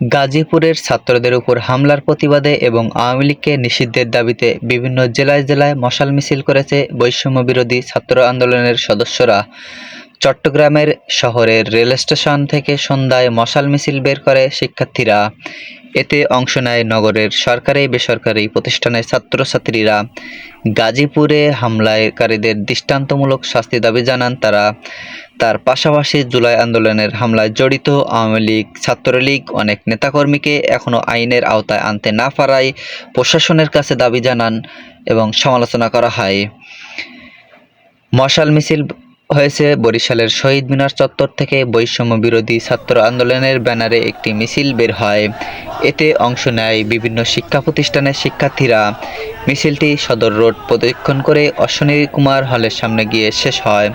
গাজীপুরের ছাত্রদের উপর হামলার প্রতিবাদে এবং আওয়ামী লীগকে নিষিদ্ধের দাবিতে বিভিন্ন জেলায় জেলায় মশাল মিছিল করেছে বৈষম্য বিরোধী ছাত্র আন্দোলনের সদস্যরা। চট্টগ্রামের শহরের রেলস্টেশন থেকে সন্ধ্যায় মশাল মিছিল বের করে শিক্ষার্থীরা। এতে অংশ নেয় নগরের সরকারি বেসরকারি প্রতিষ্ঠানের ছাত্রছাত্রীরা। গাজীপুরে হামলাকারীদের দৃষ্টান্তমূলক শাস্তি দাবি জানান তারা। তার পাশাপাশি জুলাই আন্দোলনের হামলায় জড়িত আওয়ামী লীগ, ছাত্রলীগ, অনেক নেতাকর্মীকে এখনও আইনের আওতায় আনতে না পারায় প্রশাসনের কাছে দাবি জানান এবং সমালোচনা করা হয়। মশাল মিছিল হয়েছে বরিশালের শহীদ মিনার চত্বর থেকে বৈষম্য বিরোধী ছাত্র আন্দোলনের ব্যানারে একটি মিছিল বের হয়। এতে অংশ নেয় বিভিন্ন শিক্ষা প্রতিষ্ঠানের শিক্ষার্থীরা। মিছিলটি সদর রোড প্রদক্ষিণ করে অশ্বনী কুমার হলের সামনে গিয়ে শেষ হয়।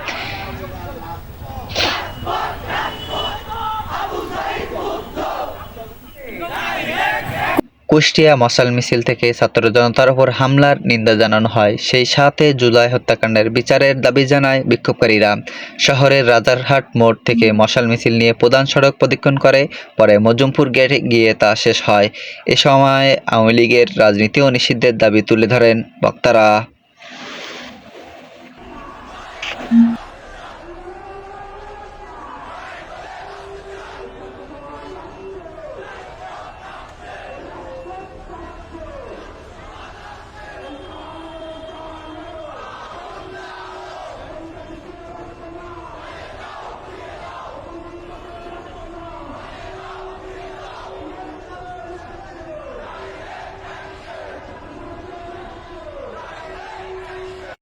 কুষ্টিয়া মশাল মিছিল থেকে ছাত্র জনতার উপর হামলার নিন্দা জানানো হয়। সেই সাথে জুলাই হত্যাকাণ্ডের বিচারের দাবি জানায় বিক্ষোভকারীরা। শহরের রাজারহাট মোড় থেকে মশাল মিছিল নিয়ে প্রধান সড়ক প্রদক্ষিণ করে, পরে মজুমপুর গেটে গিয়ে তা শেষ হয়। এ সময় আওয়ামী লীগের রাজনীতি ও নিষিদ্ধের দাবি তুলে ধরেন বক্তারা।